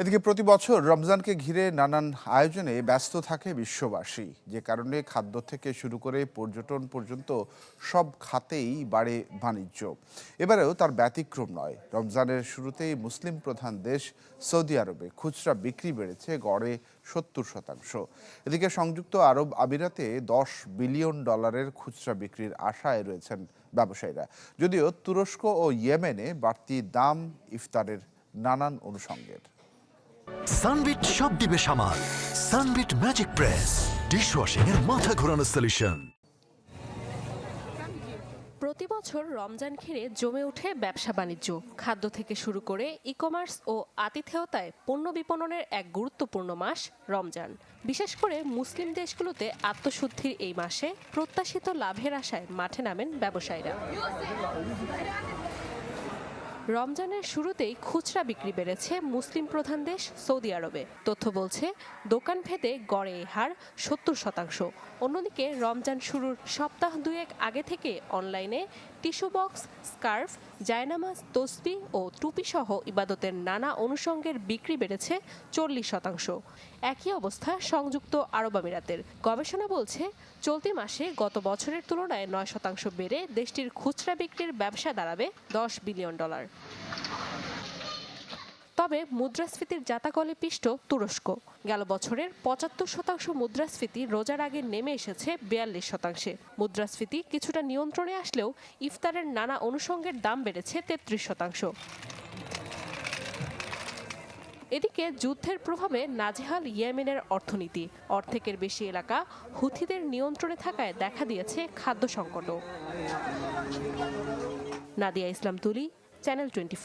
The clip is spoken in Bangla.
এদিকে প্রতি বছর রমজানকে ঘিরে নানান আয়োজনে ব্যস্ত থাকে বিশ্ববাসী। যে কারণে খাদ্য থেকে শুরু করে পর্যটন পর্যন্ত সব খাতেই বাড়ে বাণিজ্য। এবারেও তার ব্যতিক্রম নয়। রমজানের শুরুতেই মুসলিম প্রধান দেশ সৌদি আরবে খুচরা বিক্রি বেড়েছে গড়ে সত্তর শতাংশ। এদিকে সংযুক্ত আরব আমিরাতে দশ বিলিয়ন ডলারের খুচরা বিক্রির আশায় রয়েছেন ব্যবসায়ীরা। যদিও তুরস্ক ও ইয়েমেনে বাড়তি দাম ইফতারের নানান অনুষঙ্গের। সানবিট সব দিবে সামাল। সানবিট ম্যাজিক প্রেস, ডিশওয়াশিং এর মাথা ঘোরানো সলিউশন প্রতি বছর রমজান ঘিরে জমে ওঠে ব্যবসা বাণিজ্য। খাদ্য থেকে শুরু করে ই কমার্স ও আতিথেয়তায় পণ্য বিপণনের এক গুরুত্বপূর্ণ মাস রমজান। বিশেষ করে মুসলিম দেশগুলোতে আত্মশুদ্ধির এই মাসে প্রত্যাশিত লাভের আশায় মাঠে নামেন ব্যবসায়ীরা। রমজানের শুরুতেই খুচরা বিক্রি বেড়েছে মুসলিম প্রধান দেশ সৌদি আরবে। তথ্য বলছে, দোকান ভেদে গড়ে এ হার সত্তর শতাংশ। অন্যদিকে রমজান শুরুর সপ্তাহ দুয়েক আগে থেকে অনলাইনে টিস্যু বক্স, স্কার্ফ, জায়নামাজ, তসবি ও টুপি সহ ইবাদতের নানা অনুষঙ্গের বিক্রি বেড়েছে চল্লিশ শতাংশ। একই অবস্থা সংযুক্ত আরব আমিরাতের। গবেষণা বলছে, চলতি মাসে গত বছরের তুলনায় নয় শতাংশ বেড়ে দেশটির খুচরা বিক্রির ব্যবসা দাঁড়াবে দশ বিলিয়ন ডলার। তবে মুদ্রাস্ফীতির জাতাকলে পিষ্ট তুরস্ক। গেল বছরের পঁচাত্তর শতাংশ মুদ্রাস্ফীতি রোজার আগে নেমে এসেছে বিয়াল্লিশ শতাংশে। মুদ্রাস্ফীতি কিছুটা নিয়ন্ত্রণে আসলেও ইফতারের নানা অনুষঙ্গের দাম বেড়েছে তেত্রিশ শতাংশ। এদিকে যুদ্ধের প্রভাবে নাজেহাল ইয়েমেনের অর্থনীতি। অর্ধেকের বেশি এলাকা হুথিদের নিয়ন্ত্রণে থাকায় দেখা দিয়েছে খাদ্য সংকটও। নাদিয়া ইসলাম তুলি, চ্যানেল টোয়েন্টি